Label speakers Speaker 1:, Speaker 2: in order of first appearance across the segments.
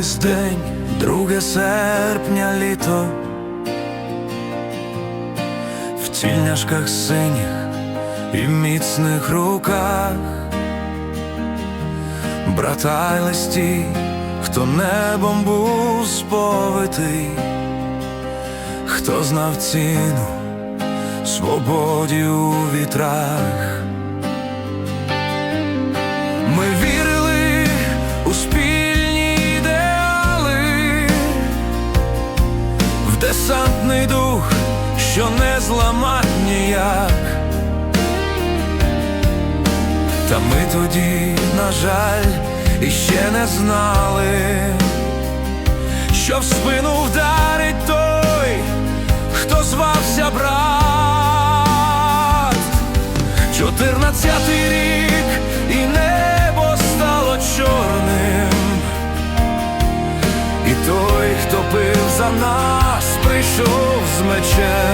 Speaker 1: день, друге серпня літо, в тільняшках синіх і міцних руках, братай листі, хто небом був сповитий, хто знав ціну свободі у вітрах. Ми десантний дух, що не зламать ніяк. Та ми тоді, на жаль, іще не знали, що в спину вдарить той, хто звався брат. Чотирнадцятий рік прийшов з мечем,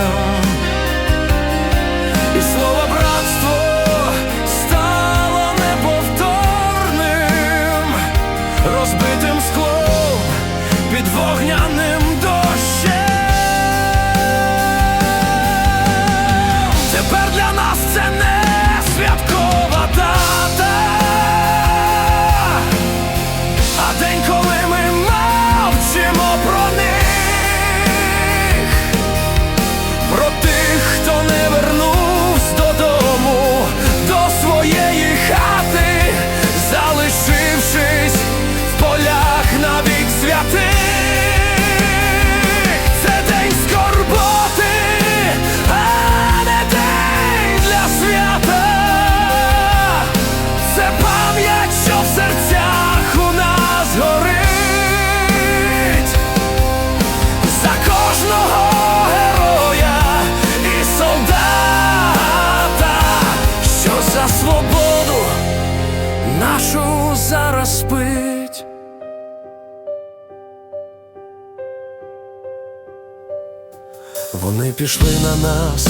Speaker 1: Вони пішли на нас,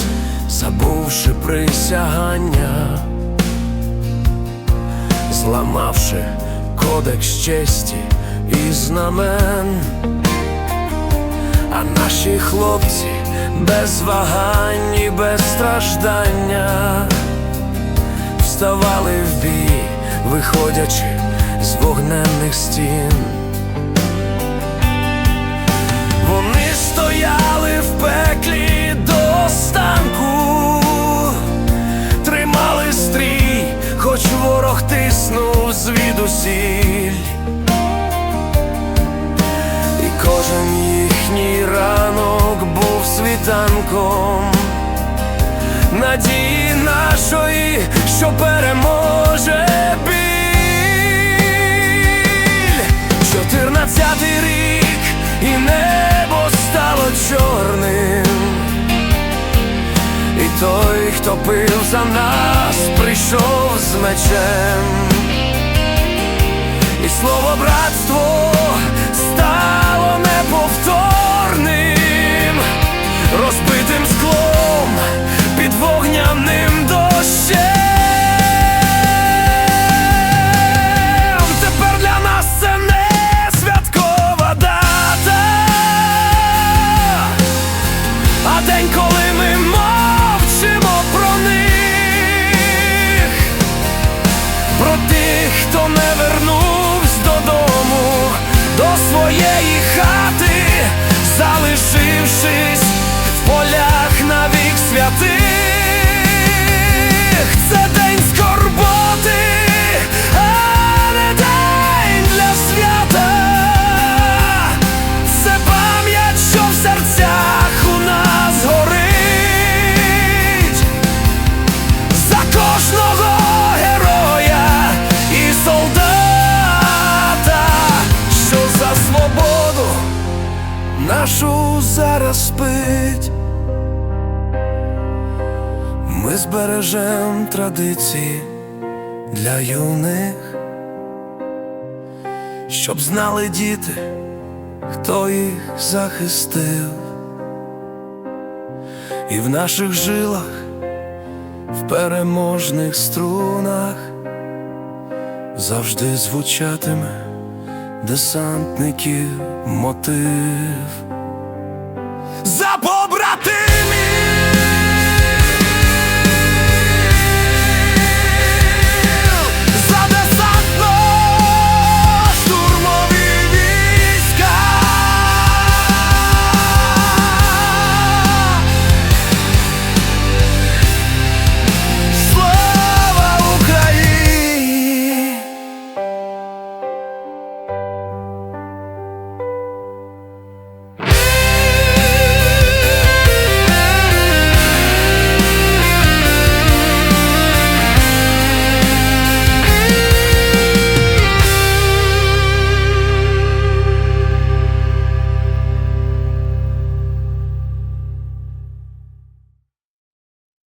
Speaker 1: забувши присягання, зламавши кодекс честі і знамен. А наші хлопці без вагань і без страждання вставали в бій, виходячи з вогненних стін. Стояли в пеклі до останку, тримали стрій, хоч ворог тиснув звідусіль. І кожен їхній ранок був світанком надії нашої, що переможе. Чотирнадцятий рік і небо хто пив за нас, прийшов з мечем. І слово братство святих. Це день скорботи, а не день для свята. Це пам'ять, що в серцях у нас горить. За кожного героя і солдата, що за свободу нашу зараз спить. Збережем традиції для юних, щоб знали діти, хто їх захистив, і в наших жилах в переможних струнах завжди звучатиме
Speaker 2: десантників мотив.
Speaker 1: За побратимів